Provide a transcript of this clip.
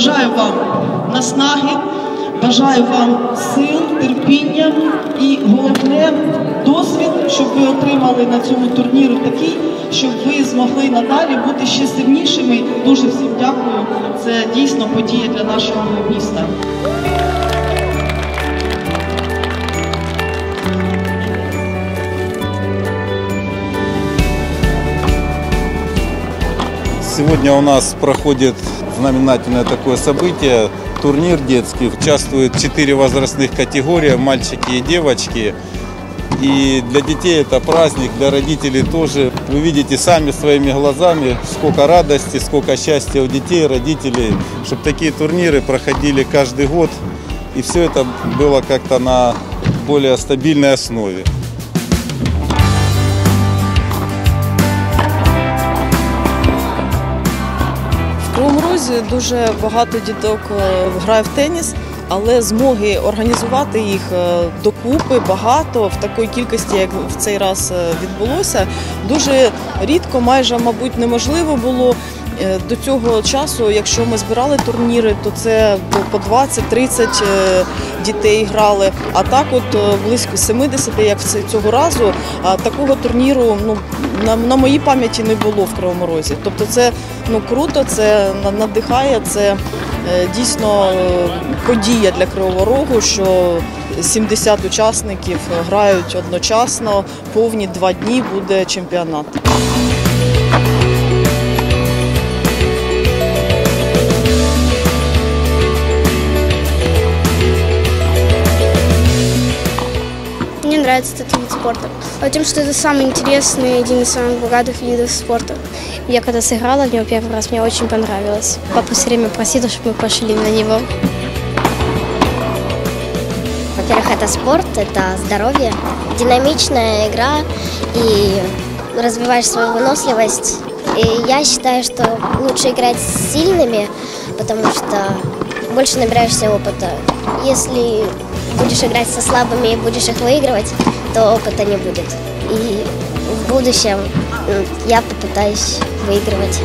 бажаю вам наснаги, бажаю вам сил, терпіння і головне досвід, щоб ви отримали на цьому турнірі такий, щоб ви змогли надалі бути ще сильнішими. Дуже всім дякую. Це дійсно подія для нашого міста. Сегодня у нас проходит знаменательное такое событие, турнир детский. Участвуют четыре возрастных категории, мальчики и девочки. И для детей это праздник, для родителей тоже. Вы видите сами своими глазами, сколько радости, сколько счастья у детей, родителей, чтобы такие турниры проходили каждый год. И все это было как-то на более стабильной основе. В дуже багато діток е, грає в теніс, але змоги організувати їх е, докупи багато в такій кількості, як в цей раз е, відбулося, дуже рідко, майже мабуть, неможливо було. Е, До цього часу, якщо ми збирали турніри, то це по 20-30 е, дітей грали. А так, от е, близько 70, як цього разу, такого турніру ну на, на моїй пам'яті не було в Кривому Розі. Тобто, це ну круто, це надихає, це дійсно подія для Кривого Рогу, що 70 учасників грають одночасно, повні два дні буде чемпіонат. Мне нравится этот вид спорта. А Тем, что это самый интересный, один из самых богатых видов спорта. Я когда сыграла в него первый раз, мне очень понравилось. Папа все время просил, чтобы мы пошли на него. Во-первых, это спорт, это здоровье, динамичная игра и развиваешь свою выносливость. И я считаю, что лучше играть с сильными, потому что больше набираешься опыта. Если будешь играть со слабыми и будешь их выигрывать, то опыта не будет. И в будущем м, я попытаюсь выигрывать.